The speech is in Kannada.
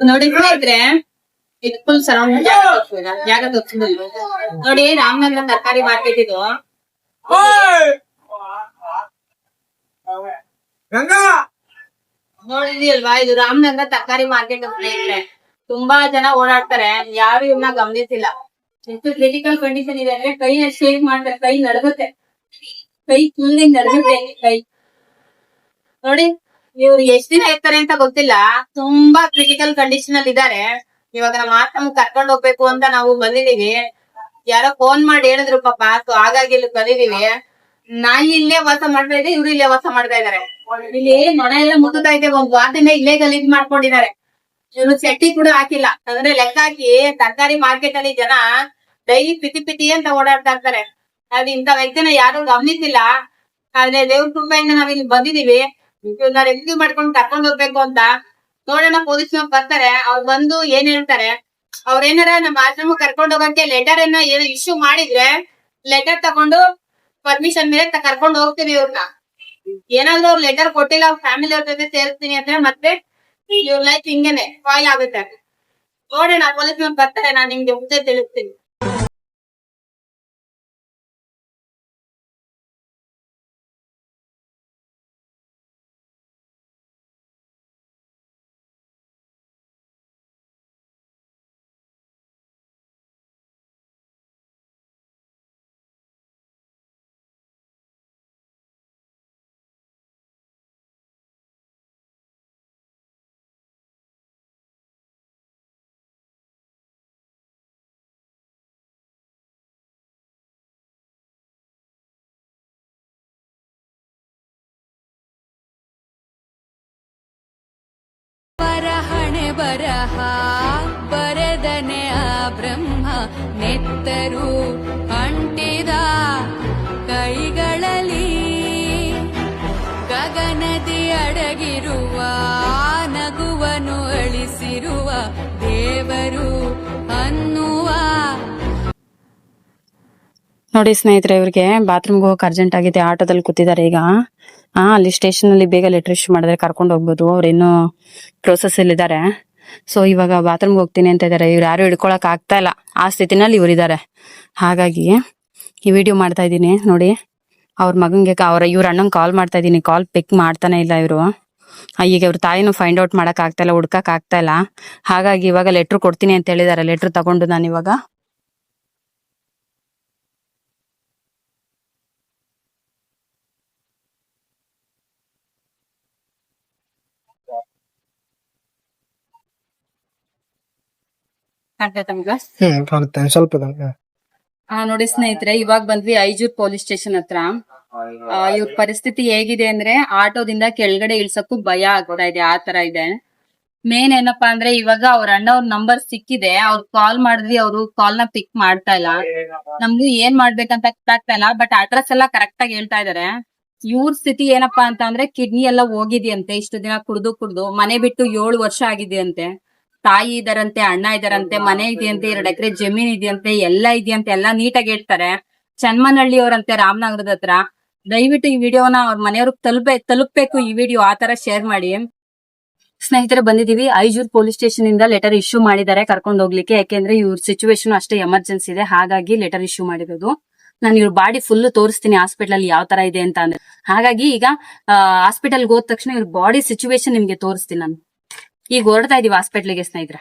ನೋಡಿ ಇದ್ರೆ ಇದು ಫುಲ್ ಸರೌಂಡ್ ಜಾಗ ತೋರಿಸಿದ್ರು ನೋಡಿ ರಾಮನಗರ ತರಕಾರಿ ಮಾರ್ಕೆಟ್ ಇದು. ಗಂಗಾ! ನೋಡಿದ್ಯಲ್ವಾ ಇದು ರಾಮನಗರ ತರಕಾರಿ ಮಾರ್ಕೆಟ್ ಇದ್ರೆ ತುಂಬಾ ಜನ ಓಡಾಡ್ತಾರೆ. ಯಾರು ಇವ್ನ ಗಮನಿಸಿಲ್ಲ. ಎಷ್ಟು ಕ್ರಿಟಿಕಲ್ ಕಂಡೀಷನ್ ಇದೆ ಅಂದ್ರೆ ಕೈ ಶೇಕ್ ಮಾಡ್ತಾರೆ. ಕೈ ನಡಗುತ್ತೆ. ಕೈ ಫುಲ್ ನಡಗುತ್ತೆ ಕೈ. ನೋಡಿ ಇವ್ರು ಎಷ್ಟ್ ದಿನ ಇರ್ತಾರೆ ಅಂತ ಗೊತ್ತಿಲ್ಲ. ತುಂಬಾ ಕ್ರಿಟಿಕಲ್ ಕಂಡೀಷನ್ ಅಲ್ಲಿ ಇದಾರೆ ಇವಾಗ ನಮ್ಮ ಆತಮ್ಮ ಕರ್ಕೊಂಡ್ ಹೋಗ್ಬೇಕು ಅಂತ ನಾವು ಬಂದಿದೀವಿ ಯಾರೋ ಫೋನ್ ಮಾಡಿ ಹೇಳಿದ್ರು, ಪಾಪ ಸೊ ಹಾಗಾಗಿ ಇಲ್ಲಿ ಬಂದಿದೀವಿ ನಾಯಿ ಇಲ್ಲೇ ವಾಸ ಮಾಡ್ತಾ ಇದೆ, ಇವ್ರು ಇಲ್ಲೇ ವಾಸ ಮಾಡ್ತಾ ಇದಾರೆ ಇಲ್ಲಿ ಮನೆ ಎಲ್ಲ ಮುಟ್ಟುತ್ತಾ ಇದೆ, ಒಂದ್ ವಾರದಿಂದ ಇಲ್ಲೇ ಗಲೀಜ್ ಮಾಡ್ಕೊಂಡಿದ್ದಾರೆ. ಇವ್ರು ಚಟ್ಟಿ ಕೂಡ ಹಾಕಿಲ್ಲ. ಅಂದ್ರೆ ಲೆಕ್ಕ ಹಾಕಿ, ತರಕಾರಿ ಮಾರ್ಕೆಟ್ ಅಲ್ಲಿ ಜನ ಡೈಲಿ ಪಿತಿ ಪಿತಿ ಅಂತ ಓಡಾಡ್ತಾ ಇರ್ತಾರೆ. ಅದ್ ಇಂತ ವ್ಯಕ್ತಿನ ಯಾರು ಗಮನಿಸಿಲ್ಲ. ಆದ್ರೆ ದೇವ್ರ ಕೃಪೆಯಿಂದ ನಾವ್ ಇಲ್ಲಿ ಬಂದಿದೀವಿ ಇವ್ರನ್ನ ರೆಸ್ಕ್ಯೂ ಮಾಡ್ಕೊಂಡು ಕರ್ಕೊಂಡ್ ಹೋಗ್ಬೇಕು ಅಂತ ನೋಡೋಣ ಪೊಲೀಸ್ ಬರ್ತಾರೆ, ಅವ್ರು ಬಂದು ಏನ್ ಹೇಳ್ತಾರೆ ಅವ್ರೇನಾರ ನಮ್ಮ ಆಶ್ರಮ ಕರ್ಕೊಂಡ್ ಹೋಗಕ್ಕೆ ಲೆಟರ್ ಅನ್ನ ಏನೋ ಇಶ್ಯೂ ಮಾಡಿದ್ರೆ ಲೆಟರ್ ತಗೊಂಡು ಪರ್ಮಿಷನ್ ಮೇಲೆ ಕರ್ಕೊಂಡ್ ಹೋಗ್ತೀವಿ ಇವ್ರನ್ನ ಏನಾದ್ರೂ ಅವ್ರು ಲೆಟರ್ ಕೊಟ್ಟಿಲ್ಲ, ಅವ್ರ ಫ್ಯಾಮಿಲಿ ಅವ್ರ ಜೊತೆ ಸೇರ್ತೀನಿ ಅಂದ್ರೆ ಮತ್ತೆ ಇವ್ರ ಲೈಫ್ ಹಿಂಗೇನೆ ಫಾಯ್ ಆಗುತ್ತೆ. ನೋಡೋಣ ಪೊಲೀಸ್ ಬರ್ತಾರೆ, ನಾನು ನಿಮ್ಗೆ ಮುಂದೆ ತಿಳಿಸ್ತೀನಿ. ಬರೆದನೆ ಆ ಬ್ರಹ್ಮ ನೆತ್ತರು ಅಂಟಿದ ಕೈಗಳಲ್ಲಿ. ಗಗನದಿ ಅಡಗಿರುವ, ನಗುವನು ಅಳಿಸಿರುವ ದೇವರು ಅನ್ನುವ. ನೋಡಿ ಸ್ನೇಹಿತರೆ, ಇವ್ರಿಗೆ ಬಾತ್ರೂಮ್ಗೆ ಹೋಗಕ್ಕೆ ಅರ್ಜೆಂಟ್ ಆಗಿದೆ. ಆಟೋದಲ್ಲಿ ಕೂತಿದ್ದಾರೆ ಈಗ. ಆ, ಅಲ್ಲಿ ಸ್ಟೇಷನ್ ಅಲ್ಲಿ ಬೇಗ ಲೆಟರ್ ಇಶ್ಯೂ ಮಾಡಿದ್ರೆ ಕರ್ಕೊಂಡು ಹೋಗ್ಬೋದು. ಅವ್ರೇನು ಪ್ರೋಸೆಸ್ ಅಲ್ಲಿ ಇದಾರೆ ಸೊ ಇವಾಗ ಬಾತ್ರೂಮ್ಗೆ ಹೋಗ್ತೀನಿ ಅಂತ ಇದ್ದಾರೆ ಇವ್ರು ಯಾರು ಹಿಡ್ಕೊಳಕ್ ಆಗ್ತಾ ಇಲ್ಲ. ಆ ಸ್ಥಿತಿನಲ್ಲಿ ಇವ್ರು ಇದಾರೆ. ಹಾಗಾಗಿ ಈ ವಿಡಿಯೋ ಮಾಡ್ತಾ ಇದ್ದೀನಿ. ನೋಡಿ, ಅವ್ರ ಮಗಂಗೆ ಅವ್ರ ಇವ್ರ ಅಣ್ಣಂಗೆ ಕಾಲ್ ಮಾಡ್ತಾ ಇದ್ದೀನಿ. ಕಾಲ್ ಪಿಕ್ ಮಾಡ್ತಾನೆ ಇಲ್ಲ ಇವರು. ಈಗ ಇವ್ರ ತಾಯಿನೂ ಫೈಂಡ್ ಔಟ್ ಮಾಡಕ್ ಆಗ್ತಾ ಇಲ್ಲ, ಹುಡ್ಕಕ್ ಆಗ್ತಾ ಇಲ್ಲ. ಹಾಗಾಗಿ ಇವಾಗ ಲೆಟ್ರ್ ಕೊಡ್ತೀನಿ ಅಂತ ಹೇಳಿದಾರೆ. ಲೆಟ್ರ್ ತಗೊಂಡು ನಾನು ಇವಾಗ ಹ್ಮ್ ಕಾಣುತ್ತೆ ಸ್ವಲ್ಪ ನೋಡಿ ಸ್ನೇಹಿತರೆ ಇವಾಗ ಬಂದ್ವಿ ಐಜೂರ್ ಪೊಲೀಸ್ ಸ್ಟೇಷನ್ ಹತ್ರ. ಇವ್ರ ಪರಿಸ್ಥಿತಿ ಹೇಗಿದೆ ಅಂದ್ರೆ ಆಟೋದಿಂದ ಕೆಳಗಡೆ ಇಳ್ಸಕ್ಕೂ ಭಯ ಆಗ್ತಾ ಇದೆ ಆ ತರ ಇದೆ. ಮೇನ್ ಏನಪ್ಪಾ ಅಂದ್ರೆ ಇವಾಗ ಅವ್ರ ಅಣ್ಣ ಅವ್ರ ನಂಬರ್ ಸಿಕ್ಕಿದೆ ಅವ್ರು ಕಾಲ್ ಮಾಡಿದ್ವಿ ಅವರು ಕಾಲ್ನ ಪಿಕ್ ಮಾಡ್ತಾ ಇಲ್ಲ. ನಮ್ಗೆ ಏನ್ ಮಾಡ್ಬೇಕಂತ ಗೊತ್ತಾಗ್ತಾ ಇಲ್ಲ ಬಟ್ ಅಡ್ರೆಸ್ ಎಲ್ಲ ಕರೆಕ್ಟ್ ಆಗಿ ಹೇಳ್ತಾ ಇದಾರೆ. ಇವ್ರ ಸ್ಥಿತಿ ಏನಪ್ಪಾ ಅಂತ ಅಂದ್ರೆ ಕಿಡ್ನಿ ಎಲ್ಲ ಹೋಗಿದೆಯಂತೆ ಇಷ್ಟು ದಿನ ಕುಡ್ದು ಕುಡ್ದು ಮನೆ ಬಿಟ್ಟು ಏಳು ವರ್ಷ ಆಗಿದೆಯಂತೆ. ತಾಯಿ ಇದಾರಂತೆ ಅಣ್ಣ ಇದಾರಂತೆ ಮನೆ ಇದೆಯಂತೆ ಎರಡು ಎಕರೆ ಜಮೀನ್ ಇದೆಯಂತೆ ಎಲ್ಲ ಇದೆಯಂತೆ ಎಲ್ಲ ನೀಟಾಗಿ ಹೇಳ್ತಾರೆ. ಚನ್ಮನಹಳ್ಳಿ ಅವರಂತೆ ರಾಮನಗರದ ಹತ್ರ. ದಯವಿಟ್ಟು ಈ ವಿಡಿಯೋನ ಅವ್ರ ಮನೆಯವ್ರಿಗೆ ತಲುಪೆ ತಲುಪಬೇಕು ಈ ವಿಡಿಯೋ ಆತರ ತರ ಶೇರ್ ಮಾಡಿ. ಸ್ನೇಹಿತರೆ ಬಂದಿದೀವಿ ಐಜೂರ್ ಪೊಲೀಸ್ ಸ್ಟೇಷನ್ ಇಂದ ಲೆಟರ್ ಇಶ್ಯೂ ಮಾಡಿದ್ದಾರೆ ಕರ್ಕೊಂಡು ಹೋಗ್ಲಿಕ್ಕೆ. ಯಾಕೆಂದ್ರೆ ಇವ್ರ ಸಿಚುವೇಶನ್ ಅಷ್ಟೇ ಎಮರ್ಜೆನ್ಸಿ ಇದೆ. ಹಾಗಾಗಿ ಲೆಟರ್ ಇಶ್ಯೂ ಮಾಡಿರೋದು. ನಾನು ಇವ್ರ ಬಾಡಿ ಫುಲ್ ತೋರಿಸ್ತೀನಿ ಹಾಸ್ಪಿಟಲ್ ಅಲ್ಲಿ ಯಾವ ತರ ಇದೆ ಅಂತ ಅಂದ್ರೆ. ಹಾಗಾಗಿ ಈಗ ಹಾಸ್ಪಿಟಲ್ ಹೋದ ತಕ್ಷಣ ಇವ್ರ ಬಾಡಿ ಸಿಚುವೇಶನ್ ನಿಮ್ಗೆ ತೋರಿಸ್ತೀನಿ ನಾನು. ಈಗ ಹೊರಡ್ತಾ ಇದೀವಿ ಹಾಸ್ಪಿಟ್ಲಿಗೆ ಸ್ನೇಹಿತರೆ.